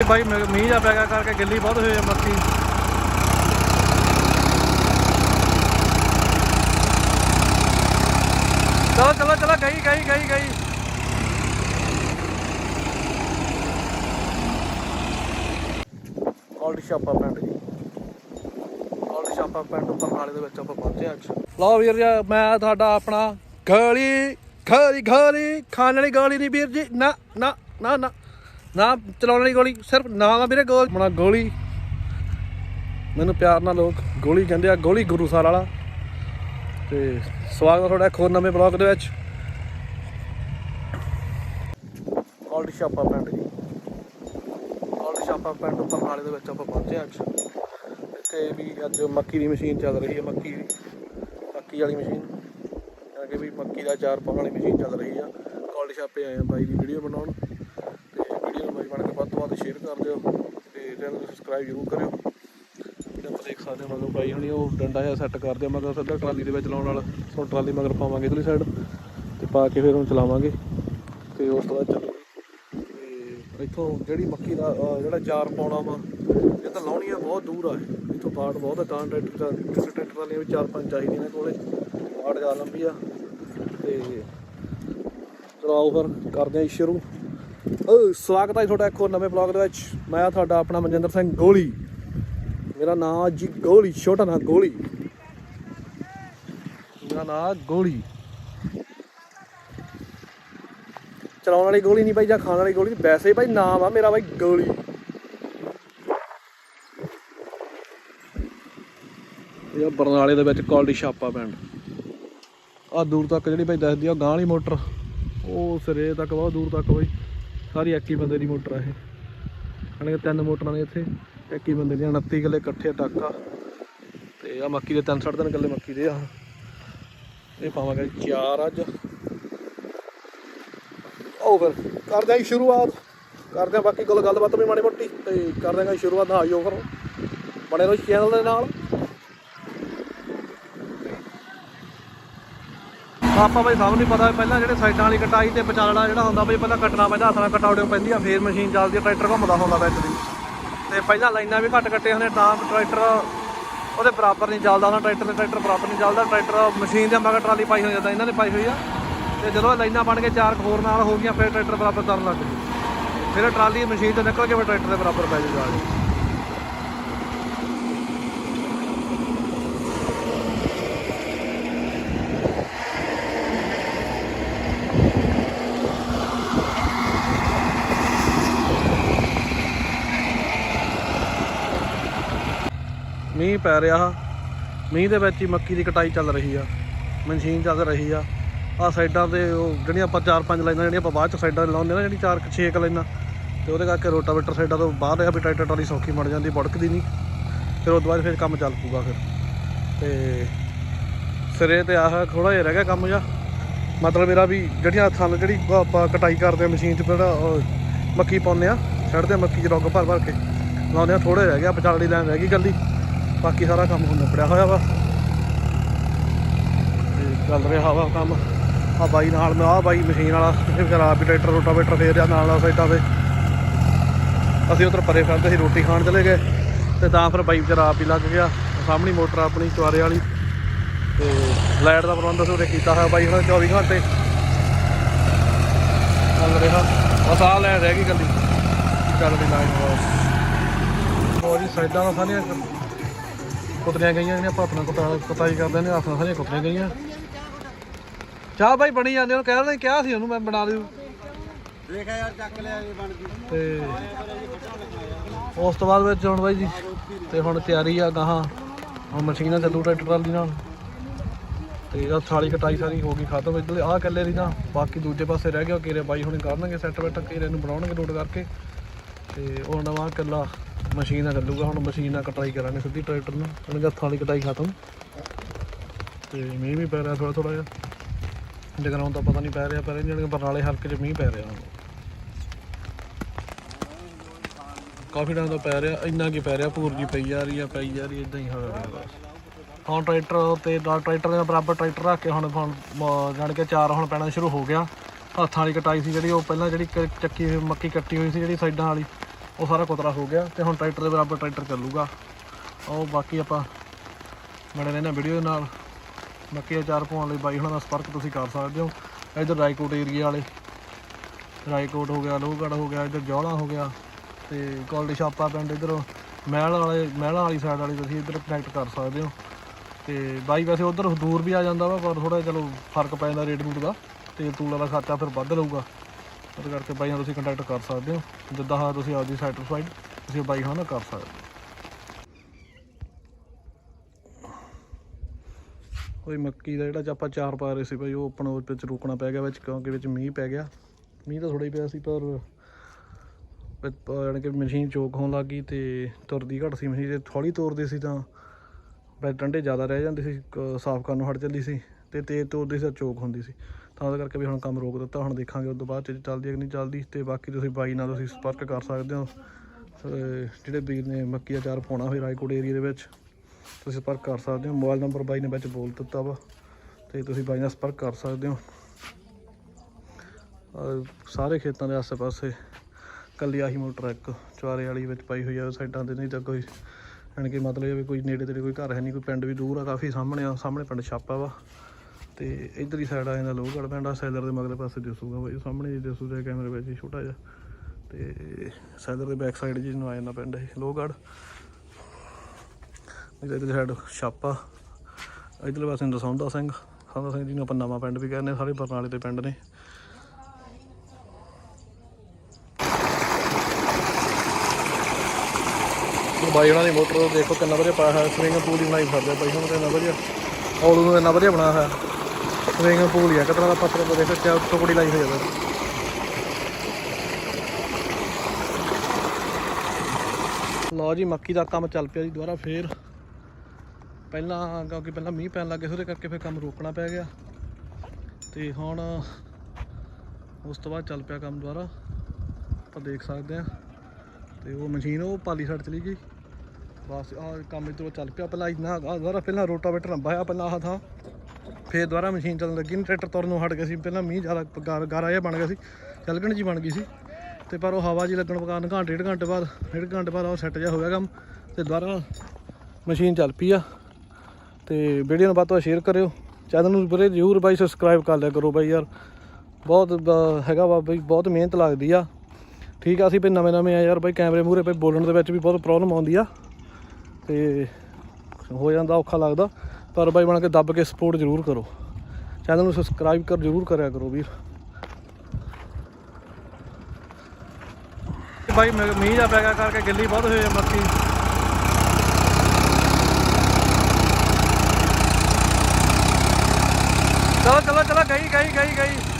ਬਾਈ ਮ- ਮੀਂਹ ਜਾ ਪੈਗਾ ਕਰਕੇ ਗਿੱਲੀ ਬਹੁਤ ਹੋਈ ਆ ਮੱਕੀ ਚਲੋ ਚਲੋ ਚਲੋ ਗਈ ਗਈ ਗਈ ਗਈ। ਆਲਡ ਸ਼ਾਪਾ ਪਿੰਡ ਜੀ। ਆਲਡ ਸ਼ਾਪਾ ਪਿੰਡ ਬਰਨਾਲੇ ਦੇ ਵਿੱਚ ਆਪਾਂ ਪਹੁੰਚੇ ਅੱਜ। ਲਓ ਵੀਰ ਜੀ ਮੈਂ ਤੁਹਾਡਾ ਆਪਣਾ ਗਲੀ ਗਲੀ ਗਲੀ ਖਾਣ ਵਾਲੀ ਗੋਲੀ ਨਹੀਂ ਵੀਰ ਜੀ। ਨਾ ਨਾ ਨਾ ਨਾ। ਨਾ ਚਲਾਉਣ ਵਾਲੀ ਗੋਲੀ, ਸਿਰਫ ਨਾਮ ਆ ਵੀਰੇ ਗੋਲ। ਮਣਾ ਗੋਲੀ। ਮੈਨੂੰ ਪਿਆਰ ਨਾਲ ਲੋਕ ਗੋਲੀ ਕਹਿੰਦੇ ਆ, ਗੋਲੀ ਗੁਰੂ ਸਾਰ ਵਾਲਾ। ਤੇ ਸਵਾਗਤ ਹੈ ਤੁਹਾਡਾ ਇੱਕ ਹੋਰ ਨਵੇਂ ਬਲੌਗ ਦੇ ਵਿੱਚ। ਆਲਡ ਸ਼ਾਪਾ ਪਿੰਡ ਜੀ। ਆਲਡ ਸ਼ਾਪਾ ਪਿੰਡ ਬਰਨਾਲੇ ਦੇ ਵਿੱਚ ਆਪਾਂ ਪਹੁੰਚੇ ਅੱਜ। ਇੱਥੇ ਵੀ ਅੱਜ ਮੱਕੀ ਦੀ ਮਸ਼ੀਨ ਚੱਲ ਰਹੀ ਹੈ, ਮੱਕੀ ਦੀ, ਮੱਕੀ ਵਾਲੀ ਮਸ਼ੀਨ। ਕਿ ਵੀ ਮੱਕੀ ਦਾ ਚਾਰ ਪਾਉਣ ਵਾਲੀ ਮਸ਼ੀਨ ਚੱਲ ਰਹੀ ਆ। ਕਾਲਡ ਸ਼ਾਪੇ ਆਏ ਆ ਬਾਈ ਦੀ ਵੀਡੀਓ ਬਣਾਉਣ। ਵੀਡੀਓ ਬਣ ਕੇ ਵੱਧ ਤੋਂ ਵੱਧ ਸ਼ੇਅਰ ਕਰ ਦਿਓ ਤੇ ਚੈਨਲ ਨੂੰ ਸਬਸਕ੍ਰਾਈਬ ਜ਼ਰੂਰ ਕਰਿਓ। ਤੇ ਆਪਾਂ ਦੇਖ ਸਕਦੇ ਹਾਂ ਮਤਲਬ ਬਾਈ ਹੁਣੀ ਉਹ ਡੰਡਾ ਜਿਹਾ ਸੈੱਟ ਕਰਦੇ ਆ ਮਗਰ ਸਿੱਧਾ ਟਰਾਲੀ ਦੇ ਵਿੱਚ ਲਾਉਣ ਵਾਲਾ। ਸੋ ਟਰਾਲੀ ਮਗਰ ਪਾਵਾਂਗੇ ਇਧਰਲੀ ਸਾਈਡ ਤੇ ਪਾ ਕੇ ਫਿਰ ਉਹਨੂੰ ਚਲਾਵਾਂਗੇ। ਤੇ ਉਸ ਤੋਂ ਬਾਅਦ ਚੱਲ। ਤੇ ਇੱਥੋਂ ਜਿਹੜੀ ਮੱਕੀ ਦਾ ਜਿਹੜਾ ਚਾਰ ਪਾਉਣਾ ਵਾ, ਇਹ ਤਾਂ ਲਾਉਣੀ ਆ, ਬਹੁਤ ਦੂਰ ਆ। ਇੱਥੋਂ ਪਾੜ ਬਹੁਤ ਆ, ਤਾਂ ਟਰੈਕਟਰ ਦਾ ਟਰੈਕਟਰ ਵਾਲੀਆਂ ਵੀ ਚਾਰ ਪੰਜ ਚਾਹੀਦੀਆਂ ਨੇ ਕੋਲੇ। ਪਾੜ ਜਾ ਲੰਬੀ ਆ। ਤੇ ਚਲੋ ਆਓ ਫਿਰ, ਕਰਦੇ ਆ ਜੀ ਸ਼ੁਰੂ ਸਵਾਗਤ ਹੈ ਤੁਹਾਡਾ ਇੱਕ ਹੋਰ ਨਵੇਂ ਬਲੌਗ ਦੇ ਵਿੱਚ। ਮੈਂ ਤੁਹਾਡਾ ਆਪਣਾ ਮਨਜਿੰਦਰ ਸਿੰਘ ਗੋਲੀ ਮੇਰਾ ਨਾਮ ਜੀ ਗੋਲੀ ਛੋਟਾ ਨਾਂ ਗੋਲੀ। ਮੇਰਾ ਨਾਮ ਗੋਲੀ। ਚਲਾਉਣ ਵਾਲੀ ਗੋਲੀ ਨਹੀਂ ਬਾਈ ਜਾਂ ਖਾਣ ਵਾਲੀ ਗੋਲੀ, ਵੈਸੇ ਹੀ ਬਾਈ ਨਾਮ ਆ ਮੇਰਾ ਬਾਈ ਗੋਲੀ। ਇਹ ਬਰਨਾਲੇ ਦੇ ਵਿੱਚ ਕਾਲਡੀ ਛਾਪਾ ਪਿੰਡ। ਆ ਦੂਰ ਤੱਕ ਜਿਹੜੀ ਬਾਈ ਦੱਸਦੀ ਆ, ਉਹ ਗਾਂ ਵਾਲੀ ਮੋਟਰ। ਉਹ ਸਿਰੇ ਤੱਕ ਬਹੁਤ ਦੂਰ ਤੱਕ ਬਾਈ। ਸਾਰੀ ਇੱਕ ਬੰਦੇ ਦੀ ਮੋਟਰ ਆ ਇਹ। ਯਾਨੀ ਕਿ ਤਿੰਨ ਮੋਟਰਾਂ ਨੇ ਇੱਥੇ। ਇੱਕ ਬੰਦੇ ਦੀਆਂ 29 ਕਿੱਲੇ ਇਕੱਠੇ ਟਾਕਾ। ਤੇ ਆ ਮੱਕੀ ਦੇ ਤਿੰਨ ਸਾਢੇ ਤਿੰਨ ਕਿੱਲੇ ਮੱਕੀ ਦੇ ਆ। ਇਹ ਪਾਵਾਂਗੇ ਜੀ ਚਾਰ ਅੱਜ। ਆਓ ਫਿਰ ਕਰਦੇ ਆਂ ਜੀ ਸ਼ੁਰੂਆਤ। ਕਰਦੇ ਆਂ ਬਾਕੀ ਗੱਲ, ਗੱਲਬਾਤ ਵੀ ਮਾੜੀ ਮੋਟੀ। ਤੇ ਕਰਦੇ ਆਂ ਜੀ ਸ਼ੁਰੂਆਤ ਆਇਓ ਫਿਰ ਬਣੇ ਰਹੋ ਚੈਨਲ ਦੇ ਨਾਲ। ਆਪਾਂ ਬਈ ਸਭ ਨੂੰ ਪਤਾ ਪਹਿਲਾਂ ਜਿਹੜੇ ਸਾਈਡਾਂ ਵਾਲੀ ਕਟਾਈ ਤੇ ਵਿਚਾਲੜਾ ਜਿਹੜਾ ਹੁੰਦਾ ਬਈ ਪਹਿਲਾਂ ਕੱਟਣਾ ਪੈਂਦਾ, ਹੱਥ ਨਾਲ ਕਟਾਉੜਿਓ ਪੈਂਦੀ ਆ ਫੇਰ ਮਸ਼ੀਨ ਚੱਲਦੀ ਆ, ਟਰੈਕਟਰ ਘੁੰਮਦਾ ਹੁੰਦਾ ਵਿੱਚ ਦੀ। ਤੇ ਪਹਿਲਾਂ ਲਾਈਨਾਂ ਵੀ ਘੱਟ ਕੱਟੇ ਹੁੰਦੇ ਤਾਂ ਟਰੈਕਟਰ ਉਹਦੇ ਬਰਾਬਰ ਨਹੀਂ ਚੱਲਦਾ ਉਹਨਾਂ ਟਰੈਕਟਰ ਦੇ ਟਰੈਕਟਰ ਬਰਾਬਰ ਨਹੀਂ ਚੱਲਦਾ, ਟਰੈਕਟਰ ਮਸ਼ੀਨ ਦੇ ਮਗਰ ਟਰਾਲੀ ਪਾਈ ਹੋਈ ਜਾਂਦਾ ਇਹਨਾਂ ਨੇ ਪਾਈ ਹੋਈ ਆ। ਤੇ ਜਦੋਂ ਇਹ ਲਾਈਨਾਂ ਬਣ ਕੇ ਚਾਰ ਕੁ ਹੋਰ ਨਾਲ ਹੋ ਗਈਆਂ, ਫਿਰ ਟਰੈਕਟਰ ਬਰਾਬਰ ਕਰਨ ਲੱਗ ਗਏ। ਫਿਰ ਇਹ ਟਰਾਲੀ ਮਸ਼ੀਨ ਤੋਂ ਨਿਕਲ ਕੇ ਫਿਰ ਟਰੈਕਟਰ ਦੇ ਬਰਾਬਰ ਪੈ ਜਾਊਗਾ ਮੀਂਹ ਪੈ ਰਿਹਾ ਮੀਂਹ ਦੇ ਵਿੱਚ ਹੀ ਮੱਕੀ ਦੀ ਕਟਾਈ ਚੱਲ ਰਹੀ ਆ। ਮਸ਼ੀਨ ਚੱਲ ਰਹੀ ਆ। ਆ ਸਾਈਡਾਂ ਤੇ ਉਹ ਜਿਹੜੀਆਂ ਆਪਾਂ ਚਾਰ ਪੰਜ ਲਾਈਨਾਂ ਜਿਹੜੀਆਂ ਆਪਾਂ ਬਾਅਦ ਚ ਸਾਈਡਾਂ ਤੇ ਲਾਉਂਦੇ ਨਾ, ਜਿਹੜੀ ਚਾਰ ਛੇ ਕੁ ਲਾਈਨਾਂ, ਤੇ ਉਹਦੇ ਕਰਕੇ ਰੋਟਾਵੇਟਰ ਸਾਈਡਾਂ ਤੋਂ ਬਾਹਰ ਰਿਹਾ ਵੀ ਟਰੈਕਟਰ ਟਰਾਲੀ ਸੌਖੀ ਮੜ ਜਾਂਦੀ ਬੜਕਦੀ ਨਹੀਂ। ਫਿਰ ਉਹ ਤੋਂ ਬਾਅਦ ਫਿਰ ਕੰਮ ਚੱਲ ਪੂਗਾ ਫਿਰ। ਤੇ ਸਿਰੇ ਤੇ ਆਹ ਥੋੜਾ ਜਿਹਾ ਰਹਿ ਗਿਆ ਕੰਮ ਜਿਹਾ। ਮਤਲਬ ਮੇਰਾ ਵੀ ਜਿਹੜੀਆਂ ਹੱਥਾਂ ਨਾਲ ਜਿਹੜੀ ਆਪਾਂ ਕਟਾਈ ਕਰਦੇ ਆ ਮਸ਼ੀਨ 'ਚ ਜਿਹੜਾ ਮੱਕੀ ਪਾਉਂਦੇ ਆ ਛੱਡਦੇ ਆ ਮੱਕੀ 'ਚ ਰੁੱਗ ਭਰ ਭਰ ਕੇ ਲਾਉਂਦੇ ਆ ਥੋੜੇ ਰਹਿ ਗਿਆ ਵਿਚਾਲੜੀ ਲਾਈਨ ਰਹਿ ਗਈ ਗੱਲੀ ਬਾਕੀ ਸਾਰਾ ਕੰਮ ਹੁਣ ਨਿਬੜਿਆ ਹੋਇਆ ਵਾ। ਤੇ ਚੱਲ ਰਿਹਾ ਵਾ ਕੰਮ। ਆ ਬਾਈ ਨਾਲ ਮੈਂ ਆ ਬਾਈ ਮਸ਼ੀਨ ਵਾਲਾ, ਇਹ ਫਿਰ ਆਪ ਵੀ ਟਰੈਕਟਰ, ਰੋਟਾਵੇਟਰ ਫੇਰ ਰਿਹਾ ਨਾਲ ਨਾਲ ਸਾਈਡਾਂ ਤੇ। ਅਸੀਂ ਉਧਰ ਪਰੇ ਫਿਰਦੇ ਸੀ ਰੋਟੀ ਖਾਣ ਚਲੇ ਗਏ। ਤੇ ਤਾਂ ਫਿਰ ਬਾਈ ਵਿਚਾਰਾ ਆਪ ਹੀ ਲੱਗ ਗਿਆ। ਸਾਹਮਣੀ ਮੋਟਰ ਆਪਣੀ, ਚੁਆਰੇ ਵਾਲੀ। ਤੇ ਲਾਈਟ ਦਾ ਪ੍ਰਬੰਧ ਅਸੀਂ ਉਰੇ ਕੀਤਾ ਹੋਇਆ ਬਾਈ ਹੁਣ 24 ਘੰਟੇ। ਚੱਲ ਰਿਹਾ। ਬਸ ਆ ਲੈਣ ਰਹਿ ਗਈ ਗੱਲੀ ਚੱਲਦੀ ਲਾਈਨ ਬਸ ਹੋਰ ਜੀ, ਸਾਈਡਾਂ ਦਾ ਸਾਰੀਆਂ ਕੁੱਤਰੀਆਂ ਗਈਆਂ ਜਿਹੜੀਆਂ ਆਪਾਂ ਆਪਣਾ ਕੁੱਤਾ ਕੁੱਤਾਈ ਕਰਦੇ ਨੇ ਆਪਣਾ ਸਾਰੀਆਂ ਕੁੱਤਰੀਆਂ ਗਈਆਂ। ਚਾਹ ਬਾਈ ਬਣੀ ਜਾਂਦੇ ਉਹਨੂੰ ਕਹਿ ਨਹੀਂ ਕਿਹਾ ਸੀ ਉਹਨੂੰ ਮੈਂ ਬਣਾ ਦਿਓ। ਦੇਖਿਆ ਯਾਰ ਚੱਕ ਲਿਆ ਜੀ ਬਣ ਗਈ। ਤੇ ਉਸ ਤੋਂ ਬਾਅਦ ਵਿੱਚ ਹੁਣ ਬਾਈ ਜੀ ਤੇ ਹੁਣ ਤਿਆਰੀ ਆ ਗਾਹਾਂ। ਹੁਣ ਮਸ਼ੀਨਾਂ ਚੱਲੂ ਟਰੈਕਟਰ ਟਰਾਲੀ ਨਾਲ। ਤੇ ਇਹ ਥਾਲੀ ਕਟਾਈ ਸਾਰੀ ਹੋ ਗਈ ਖਤਮ। ਇੱਧਰਲੇ ਆਹ ਕੱਲੇ ਦੀ ਨਾ ਬਾਕੀ ਦੂਜੇ ਪਾਸੇ ਰਹਿ ਗਿਆ ਕੀਰੇ ਬਾਈ ਹੁਣੇ ਕਰਨਗੇ ਸੈੱਟ ਬੈਠ ਕੀਰੇ ਨੂੰ ਬਣਾਉਣਗੇ ਲੋਡ ਕਰਕੇ। ਤੇ ਉਹ ਨਵਾਂ ਕੱਲਾ ਮਸ਼ੀਨ ਨਾਲ ਚੱਲੂਗਾ ਹੁਣ ਮਸ਼ੀਨ ਨਾਲ ਕਟਾਈ ਕਰਾਂਗੇ ਸਿੱਧੀ ਟਰੈਕਟਰ ਨਾਲ ਹੁਣ ਹੱਥਾਂ ਵਾਲੀ ਕਟਾਈ ਖਤਮ। ਤੇ ਮੀਂਹ ਵੀ ਪੈ ਰਿਹਾ ਥੋੜਾ ਥੋੜਾ ਜਿਹਾ। ਜਗਰਾਉਂ ਤਾਂ ਪਤਾ ਨਹੀਂ ਪੈ ਰਿਹਾ, ਪਰ ਇਹਨਾਂ ਬਰਨਾਲੇ ਹਲਕੇ 'ਚ ਮੀਂਹ ਪੈ ਰਿਹਾ ਹੁਣ। ਕਾਫੀ ਟਾਈਮ ਤੋਂ ਪੈ ਰਿਹਾ, ਇੰਨਾ ਕੀ ਪੈ ਰਿਹਾ ਭੂਰ ਜੀ ਪਈ ਜਾ ਰਹੀ ਆ, ਪਈ ਜਾ ਰਹੀ ਇਦਾਂ ਹੀ ਹੋ ਰਿਹਾ ਬਸ। ਹੁਣ ਟਰੈਕਟਰ ਤੇ ਨਾਲ ਟਰੈਕਟਰ ਦੇ ਬਰਾਬਰ ਟਰੈਕਟਰ ਰੱਖ ਕੇ ਹੁਣ ਹੁਣ, ਮ- ਜਾਣ ਕੇ ਚਾਰ ਹੁਣ ਪੈਣਾ ਸ਼ੁਰੂ ਹੋ ਗਿਆ। ਹੱਥਾਂ ਵਾਲੀ ਕਟਾਈ ਸੀ ਜਿਹੜੀ, ਉਹ ਪਹਿਲਾਂ ਜਿਹੜੀ ਕ- ਚੱਕੀ ਹੋਈ, ਮੱਕੀ ਕੱਟੀ ਹੋਈ ਸੀ ਜਿਹੜੀ ਸਾਈਡਾਂ ਵਾਲੀ। ਉਹ ਸਾਰਾ ਕੁਤਰਾ ਹੋ ਗਿਆ ਤੇ ਹੁਣ ਟਰੈਕਟਰ ਦੇ ਬਰਾਬਰ ਟਰੈਕਟਰ ਚੱਲੂਗਾ। ਉਹ ਬਾਕੀ ਆਪਾਂ ਬਣੇ ਰਹਿਣਾ ਵੀਡੀਓ ਨਾਲ। ਬਾਕੀ ਅਚਾਰ ਪਾਉਣ ਲਈ ਬਾਈ ਹੁਣਾਂ ਦਾ ਸੰਪਰਕ ਤੁਸੀਂ ਕਰ ਸਕਦੇ ਹੋ। ਇਧਰ ਰਾਏਕੋਟ ਏਰੀਆ ਵਾਲੇ। ਰਾਏਕੋਟ ਹੋ ਗਿਆ, ਲੋਹਗੜ੍ਹ ਹੋ ਗਿਆ, ਇਧਰ ਜੌਲਾ ਹੋ ਗਿਆ ਤੇ ਕੋਲਡ ਸ਼ਾਪਾ ਪਿੰਡ ਇਧਰ ਮਹਿਲ ਵਾਲੇ, ਮਹਿਲਾਂ ਵਾਲੀ ਸਾਈਡ ਵਾਲੀ ਤੁਸੀਂ ਇਧਰ ਕਨੈਕਟ ਕਰ ਸਕਦੇ ਹੋ। ਤੇ ਬਾਈ ਵੈਸੇ ਉਧਰ ਦੂਰ ਵੀ ਆ ਜਾਂਦਾ ਵਾ, ਪਰ ਥੋੜਾ ਚਲੋ ਫ਼ਰਕ ਪੈ ਜਾਂਦਾ ਰੇਟ ਰੂਟ ਦਾ ਤੇਲ ਤੂਲ ਵਾਲਾ ਖਰਚਾ ਫਿਰ ਵੱਧ ਲਊਗਾ। ਉਹਦੇ ਕਰਕੇ ਬਾਈ ਨਾਲ ਤੁਸੀਂ ਕੰਟੈਕਟ ਕਰ ਸਕਦੇ ਹੋ। ਜਿੱਦਾਂ ਹਾਂ ਤੁਸੀਂ ਆਪਦੀ ਸੈਟੀਸਫਾਈਡ ਤੁਸੀਂ ਬਾਈ ਨਾਲ ਕਰ ਸਕਦੇ ਹੋ। ਕੋਈ ਮੱਕੀ ਦਾ ਜਿਹੜਾ ਆਪਾਂ ਚਾਰ ਪਾ ਰਹੇ ਸੀ ਭਾਈ ਉਹ ਆਪਣਾ ਉਹਦੇ ਵਿੱਚ ਰੋਕਣਾ ਪੈ ਗਿਆ, ਵਿੱਚ ਕਿਉਂਕਿ ਵਿੱਚ ਮੀਂਹ ਪੈ ਗਿਆ। ਮੀਂਹ ਤਾਂ ਥੋੜਾ ਹੀ ਪਿਆ ਸੀ, ਪਰ ਵਿੱਚ ਜਾਣੀ ਕਿ ਮਸ਼ੀਨ ਚੋਕ ਹੋਣ ਲੱਗ ਗਈ ਤੇ ਤੁਰਦੀ ਘੱਟ ਸੀ ਮਸ਼ੀਨ ਤੇ ਥੋੜੀ ਤੋਰਦੇ ਸੀ ਤਾਂ ਵਿੱਚ ਡੰਡੇ ਜ਼ਿਆਦਾ ਰਹਿ ਜਾਂਦੇ ਸੀ, ਕ- ਸਾਫ਼ ਕਰਨ ਨੂੰ ਹਟ ਜਾਂਦੀ ਸੀ ਤੇ ਤੇਜ਼ ਤੋਰਦੀ ਸੀ ਤਾਂ ਚੋਕ ਹੁੰਦੀ ਸੀ। ਤਾਂ ਉਹਦੇ ਕਰਕੇ ਵੀ ਹੁਣ ਕੰਮ ਰੋਕ ਦਿੱਤਾ, ਹੁਣ ਦੇਖਾਂਗੇ ਉਸ ਤੋਂ ਬਾਅਦ ਚ ਚੱਲਦੀ ਹੈ ਕਿ ਨਹੀਂ ਚੱਲਦੀ, ਤੇ ਬਾਕੀ ਤੁਸੀਂ ਬਾਈ ਨਾਲ ਤੁਸੀਂ ਸੰਪਰਕ ਕਰ ਸਕਦੇ ਹੋ। ਅਹ ਜਿਹੜੇ ਵੀਰ ਨੇ ਮੱਕੀ ਦਾ ਚਾਰ ਪਾਉਣਾ ਹੋਵੇ ਰਾਏਕੋਟ ਏਰੀਆ ਦੇ ਵਿੱਚ, ਤੁਸੀਂ ਸੰਪਰਕ ਕਰ ਸਕਦੇ ਹੋ। ਮੋਬਾਈਲ ਨੰਬਰ ਬਾਈ ਨੇ ਵਿੱਚ ਬੋਲ ਦਿੱਤਾ ਵਾ, ਤੇ ਤੁਸੀਂ ਬਾਈ ਨਾਲ ਸੰਪਰਕ ਕਰ ਸਕਦੇ ਹੋ। ਸਾਰੇ ਖੇਤਾਂ ਦੇ ਆਸ-ਪਾਸੇ ਕੱਲੀ ਆਹੀ ਮੋਟਰ ਇੱਕ, ਚੁਆਰੇ ਵਾਲੀ ਵਿੱਚ ਪਾਈ ਹੋਈ ਆ ਸਾਈਡਾਂ ਤੇ ਨਹੀਂ ਤਾਂ ਕੋਈ, ਯਾਨੀ ਕਿ ਮਤਲਬ ਇਹ ਵੀ ਕੋਈ ਨੇੜੇ ਤੇੜੇ ਕੋਈ ਘਰ ਹੈ ਨਹੀਂ, ਕੋਈ ਪਿੰਡ ਵੀ ਦੂਰ ਆ, ਕਾਫੀ ਸਾਹਮਣੇ ਆ, ਸਾਹਮਣੇ ਪਿੰਡ ਛਾਪਾ ਵਾ। ਤੇ ਇਧਰ ਹੀ ਸਾਈਡ ਆ ਜਾਂਦਾ ਲੋਹਗੜ੍ਹ ਪਿੰਡ ਆ ਸੈਲਰ ਦੇ ਮਗਲੇ ਪਾਸੇ ਦਿਸੂਗਾ ਬਾਈ, ਸਾਹਮਣੇ ਜੀ ਹੀ ਦਿਸੂਗਾ ਕੈਮਰੇ ਵਿੱਚ ਹੀ ਛੋਟਾ ਜਿਹਾ। ਤੇ ਸੈਲਰ ਦੇ ਬੈਕ ਸਾਈਡ ਜੀ ਨੂੰ ਆ ਜਾਂਦਾ ਪਿੰਡ ਇਹ ਲੋਹਗੜ੍ਹ ਇਹਦੇ ਸਾਈਡ ਛਾਪਾ, ਇਧਰਲੇ ਪਾਸੇ ਦਸੌਂਦਾ ਸਿੰਘ ਸੰਦਾ ਸਿੰਘ ਜੀ ਨੂੰ ਆਪਾਂ ਨਵਾਂ ਪਿੰਡ ਵੀ ਕਹਿੰਦੇ ਸਾਰੇ ਬਰਨਾਲੇ ਦੇ ਪਿੰਡ ਨੇ। ਬਾਈ ਉਹਨਾਂ ਦੀ ਮੋਟਰ ਦੇਖੋ ਕਿੰਨਾ ਵਧੀਆ ਪਾਇਆ ਹੋਇਆ, ਸਵਿੰਗ ਪੂਲ ਹੀ ਬਣਾਈ ਫਿਰਦੇ ਆ ਬਾਈ, ਹੁਣ ਕਿੰਨਾ ਵਧੀਆ। ਔਲੂ ਨੂੰ ਇੰਨਾ ਵਧੀਆ ਬਣਾਇਆ ਹੋਇਆ। ਸਵਿੰਗ ਪੂਲ ਹੀ ਆ ਕਿਤਨਾ ਦਾ ਪੱਥਰ ਕੋ ਦੇਖੋ ਚਾ ਟੁਕੜੀ ਲਾਈ ਹੋਈ ਆ ਲਓ ਜੀ, ਮੱਕੀ ਦਾ ਕੰਮ ਚੱਲ ਪਿਆ ਜੀ, ਦੁਬਾਰਾ ਫੇਰ। ਪਹਿਲਾਂ, ਕਿਉਂਕਿ ਪਹਿਲਾਂ ਮੀਂਹ ਪੈਣ ਲੱਗੇ ਸੀ, ਉਹਦੇ ਕਰਕੇ ਫਿਰ ਕੰਮ ਰੋਕਣਾ ਪੈ ਗਿਆ। ਤੇ ਹੁਣ ਉਸ ਤੋਂ ਬਾਅਦ ਚੱਲ ਪਿਆ ਕੰਮ ਦੁਬਾਰਾ। ਆਪਾਂ ਦੇਖ ਸਕਦੇ ਆ ਤੇ ਉਹ ਮਸ਼ੀਨ, ਉਹ ਪਾਲੀ ਸਾਈਡ ਚਲੀ ਗਈ। ਬਸ ਆ ਕੰਮ ਇਧਰੋਂ ਚੱਲ ਪਿਆ। ਪਹਿਲਾਂ ਇੰਨਾ ਦੁਬਾਰਾ ਪਹਿਲਾਂ ਰੋਟਾਵੇਟਰ ਲੰਬਾਇਆ ਪਹਿਲਾਂ ਆਹ ਥਾਂ। ਫੇਰ ਦੁਬਾਰਾ ਮਸ਼ੀਨ ਚੱਲਣ ਲੱਗੀ ਨਾ ਟਰੈਕਟਰ ਤੁਰਨ ਹਟ ਗਿਆ ਸੀ। ਪਹਿਲਾਂ ਮੀਂਹ ਜ਼ਿਆਦਾ ਗਾਰ- ਗਾਰਾ ਜਿਹਾ ਬਣ ਗਿਆ ਸੀ ਚਲਗਣ ਜੀ ਬਣ ਗਈ ਸੀ। ਤੇ ਪਰ ਉਹ ਹਵਾ ਜੀ ਲੱਗਣ ਕਾਰਨ ਘੰਟੇ, ਡੇਢ ਘੰਟੇ ਬਾਅਦ, ਡੇਢ ਘੰਟੇ ਬਾਅਦ ਉਹ ਸੈੱਟ ਜਿਹਾ ਹੋ ਗਿਆ ਕੰਮ ਤੇ ਦੁਬਾਰਾ ਮਸ਼ੀਨ ਚੱਲ ਪਈ ਆ। ਤੇ ਵੀਡੀਓ ਨੂੰ ਵੱਧ ਤੋਂ ਵੱਧ ਸ਼ੇਅਰ ਕਰਿਓ। ਚੈਨਲ ਨੂੰ ਵੀਰੇ ਜ਼ਰੂਰ ਬਾਈ ਸਬਸਕ੍ਰਾਈਬ ਕਰ ਲਿਆ ਕਰੋ ਬਾਈ ਯਾਰ। ਬਹੁਤ ਹੈਗਾ ਵਾ ਬਾਈ, ਬਹੁਤ ਮਿਹਨਤ ਲੱਗਦੀ ਆ। ਠੀਕ ਆ, ਅਸੀਂ ਵੀ ਨਵੇਂ ਨਵੇਂ ਆ ਯਾਰ ਬਾਈ, ਕੈਮਰੇ ਮੂਹਰੇ ਪਈ ਬੋਲਣ ਦੇ ਵਿੱਚ ਵੀ ਬਹੁਤ ਪ੍ਰੋਬਲਮ ਆਉਂਦੀ ਆ। ਤੇ ਹੋ ਜਾਂਦਾ ਔਖਾ ਲੱਗਦਾ। ਪਰ ਬਾਈ ਬਣ ਕੇ ਦੱਬ ਕੇ ਸਪੋਰਟ ਜ਼ਰੂਰ ਕਰੋ। ਚੈਨਲ ਨੂੰ ਸਬਸਕ੍ਰਾਈਬ ਕਰ ਜ਼ਰੂਰ ਕਰਿਆ ਕਰੋ ਵੀਰ। ਬਾਈ ਮ- ਮੀਂਹ ਜਾ ਪੈ ਗਿਆ ਕਰਕੇ ਗਿੱਲੀ ਬਹੁਤ ਹੋਈ ਆ ਮੱਕੀ ਚਲੋ ਚਲੋ ਚਲੋ, ਗਈ ਗਈ ਗਈ ਗਈ।